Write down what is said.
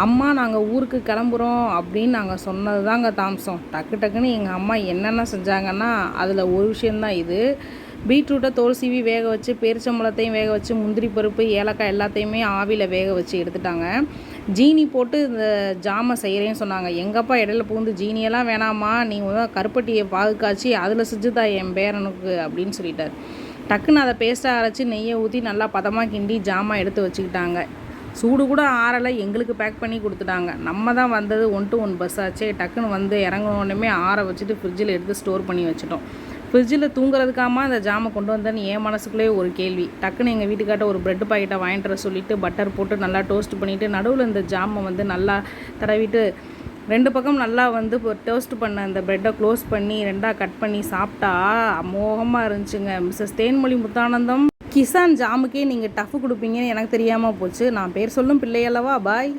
அம்மா நாங்கள் ஊருக்கு கிளம்புறோம் அப்படின்னு நாங்கள் சொன்னது தாங்க தாம்சம். டக்கு டக்குன்னு எங்கள் அம்மா என்னென்ன செஞ்சாங்கன்னா அதில் ஒரு விஷயந்தான் இது. பீட்ரூட்டை தோல் சீவி வேக வச்சு பேரிச்சம்பழத்தையும் வேக வச்சு முந்திரி பருப்பு ஏலக்காய் எல்லாத்தையுமே ஆவியில் வேக வச்சு எடுத்துட்டாங்க. ஜீனி போட்டு இந்த ஜாமை செய்கிறேன்னு சொன்னாங்க. எங்கப்பா இடையில பூந்து ஜீனியெல்லாம் வேணாமா நீங்கள் கருப்பட்டியை பாதுகாச்சி அதில் செஞ்சுதா என் பேரனுக்கு அப்படின்னு சொல்லிட்டார். டக்குன்னு அதை பேஸ்ட்டாக அரைச்சி நெய்யை ஊற்றி நல்லா பதமாக கிண்டி ஜாமா எடுத்து வச்சுக்கிட்டாங்க. சூடு கூட ஆறலை எங்களுக்கு பேக் பண்ணி கொடுத்துட்டாங்க. நம்ம தான் வந்தது ஒன் டு ஒன் பஸ் ஆச்சே டக்குன்னு வந்து இறங்கினோடனே ஆற வச்சுட்டு ஃப்ரிட்ஜில் எடுத்து ஸ்டோர் பண்ணி வச்சுட்டோம். ஃப்ரிட்ஜில் தூங்குறதுக்காம அந்த ஜாமை கொண்டு வந்தேன்னு என் மனசுக்குள்ளேயே ஒரு கேள்வி. டக்குன்னு எங்கள் வீட்டுக்காட்ட ஒரு பிரெட் பாக்கெட்டை வாங்கிட்டு வர சொல்லிவிட்டு பட்டர் போட்டு நல்லா டோஸ்ட் பண்ணிவிட்டு நடுவில் இந்த ஜாமை வந்து நல்லா தடவிட்டு ரெண்டு பக்கம் நல்லா வந்து டோஸ்ட் பண்ண அந்த ப்ரெட்டை க்ளோஸ் பண்ணி ரெண்டாக கட் பண்ணி சாப்பிட்டா அமோகமாக இருந்துச்சுங்க. மிஸ்ஸஸ் தேன்மொழி முத்தானந்தம். கிசான் ஜாமுக்கே நீங்கள் டஃப் கொடுப்பீங்கன்னு எனக்கு தெரியாமல் போச்சு. நான் பேர் சொல்லும் பிள்ளையல்லவா? பாய்.